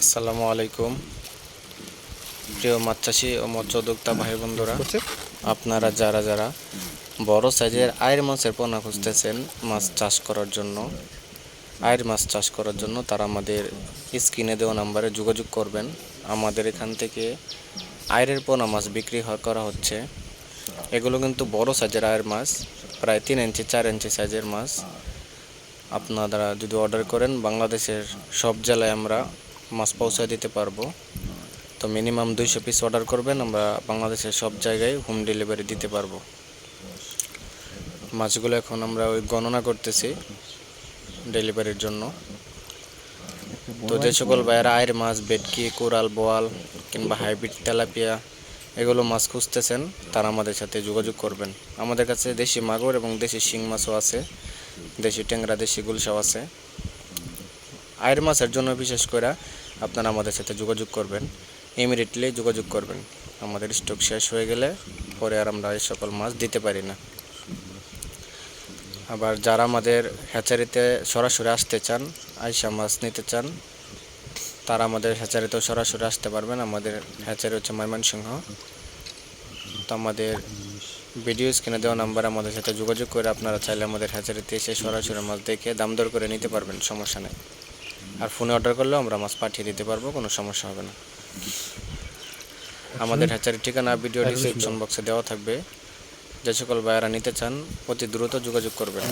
আসসালামু আলাইকুম। প্রিয় মাছ চাষি ও মৎস্য উদ্যোক্তা ভাই বন্ধুরা, আপনারা যারা যারা বড় সাইজের আয়ের মাছের পোনা খুঁজতেছেন মাছ চাষ করার জন্য আয়ের মাছ চাষ করার জন্য তারা আমাদের স্ক্রিনে দেওয়া নাম্বারে যোগাযোগ করবেন। আমাদের এখান থেকে আয়ের পোনা মাছ বিক্রি করা হচ্ছে। এগুলো কিন্তু বড় সাইজের আয়ের মাছ, প্রায় তিন ইঞ্চি, চার ইঞ্চি সাইজের মাছ। আপনারা যদি অর্ডার করেন, বাংলাদেশের সব জেলায় আমরা মাছ পৌঁছায় দিতে পারব। তো মিনিমাম দুইশো পিস অর্ডার করবেন, আমরা বাংলাদেশের সব জায়গায় হোম ডেলিভারি দিতে পারব। মাছগুলো এখন আমরা ওই গণনা করতেছি ডেলিভারির জন্য। তো যে সকল ভাইয়েরা আয়ের মাছ বেটকি কোরাল, বোয়াল কিংবা হাইব্রিড তেলাপিয়া এগুলো মাছ খুঁজতেছেন, তারা আমাদের সাথে যোগাযোগ করবেন। আমাদের কাছে দেশি মাগুর এবং দেশি শিং মাছও আছে, দেশি ট্যাংরা, দেশি গুলশাও আছে। আয়ের মাছের জন্য বিশেষ করে আপনারা আমাদের সাথে যোগাযোগ করবেন, ইমিডিয়েটলি যোগাযোগ করবেন। আমাদের স্টক শেষ হয়ে গেলে পরে আর আমরা এই সকল মাছ দিতে পারি না। আবার যারা আমাদের হ্যাচারিতে সরাসরি আসতে চান, আইসা মাছ নিতে চান তারা আমাদের হ্যাচারিতেও সরাসরি আসতে পারবেন। আমাদের হ্যাচারি হচ্ছে ময়মনসিংহ। তো আমাদের ভিডিও স্ক্রিনে দেওয়া নাম্বার আমাদের সাথে যোগাযোগ করে আপনারা চাইলে আমাদের হ্যাচারিতে এসে সরাসরি মাছ দেখে দাম দর করে নিতে পারবেন, সমস্যা নেই। আর ফোনে অর্ডার করলেও আমরা মাছ পাঠিয়ে দিতে পারব, কোনো সমস্যা হবে না। আমাদের হ্যাচারির ঠিকানা, ভিডিও ডিসক্রিপশন বক্সে দেওয়া থাকবে। যে সকল ভাইয়ারা নিতে চান, অতি দ্রুত যোগাযোগ করবেন।